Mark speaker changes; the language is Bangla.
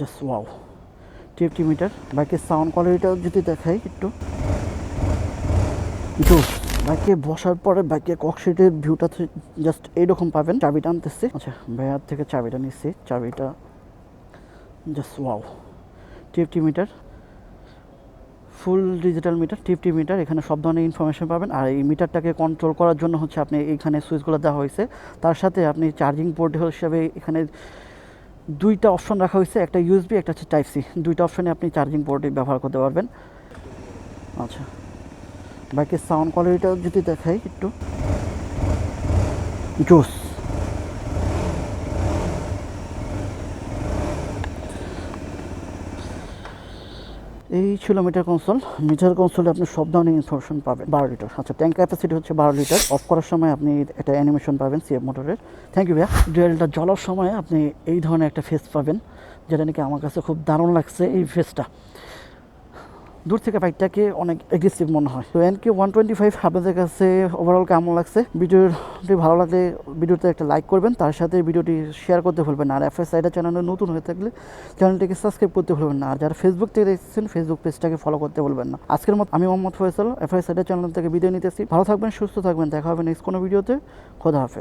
Speaker 1: জাস্ট ওয়াও টিএফটি মিটার বাইকের সাউন্ড কোয়ালিটিটা যদি দেখাই একটু। জোস বাইকে বসার পরে বাইকের ককশিটের ভিউটা জাস্ট এইরকম পাবেন। চাবিটা আনতেছি। আচ্ছা ভাইয়ার থেকে চাবিটা নিচ্ছি চাবিটা just wow TFT meter full digital meter TFT meter এখানে সব ধরনের ইনফরমেশন পাবেন। আর এই মিটারটাকে কন্ট্রোল করার জন্য হচ্ছে আপনি এইখানে সুইচগুলো দেওয়া হয়েছে। তার সাথে আপনি চার্জিং পোর্ট হিসাবে এখানে দুইটা অপশন রাখা হয়েছে, একটা ইউএসবি একটা হচ্ছে টাইপ সি দুইটা অপশনে আপনি চার্জিং পোর্টে ব্যবহার করতে পারবেন। আচ্ছা। বাইকের সাউন্ড কোয়ালিটিটাও যদি দেখাই একটু। জোস এই ছিল মিটার কনসোল মিটার কনসোলে আপনি সব ধরনের ইনফরমেশন পাবেন, বারো লিটার আচ্ছা ট্যাঙ্ক ক্যাপাসিটি হচ্ছে বারো লিটার অফ করার সময় আপনি এটা অ্যানিমেশন পাবেন সিএফ মোটরের থ্যাংক ইউ ভাইয়া। ডুয়েলটা জ্বলার সময় আপনি এই ধরনের একটা ফেস পাবেন, যেটা নাকি আমার কাছে খুব দারুণ লাগছে এই ফেসটা দূর থেকে বাইকটাকে অনেক এগ্রেসিভ মনে হয়। তো N K one twenty five আপনাদের কাছে ওভারঅল কেমন লাগছে? ভিডিওটি ভালো লাগলে ভিডিওতে একটা লাইক করবেন, তার সাথে ভিডিওটি শেয়ার করতে ভুলবেন না। আর এফ এস আইডা চ্যানেলে নতুন হয়ে থাকলে চ্যানেলটিকে সাবস্ক্রাইব করতে ভুলবেন না। আর যারা ফেসবুক থেকে দেখছেন ফেসবুক পেজটাকে ফলো করতে ভুলবেন না। আজকের মতো আমি মোহাম্মদ ফয়সাল এফ এস আইডা চ্যানেল থেকে বিদায় নিতেছি। ভালো থাকবেন, সুস্থ থাকবেন। দেখা হবে নেক্সট কোনো ভিডিওতে। খোদা হাফেজ।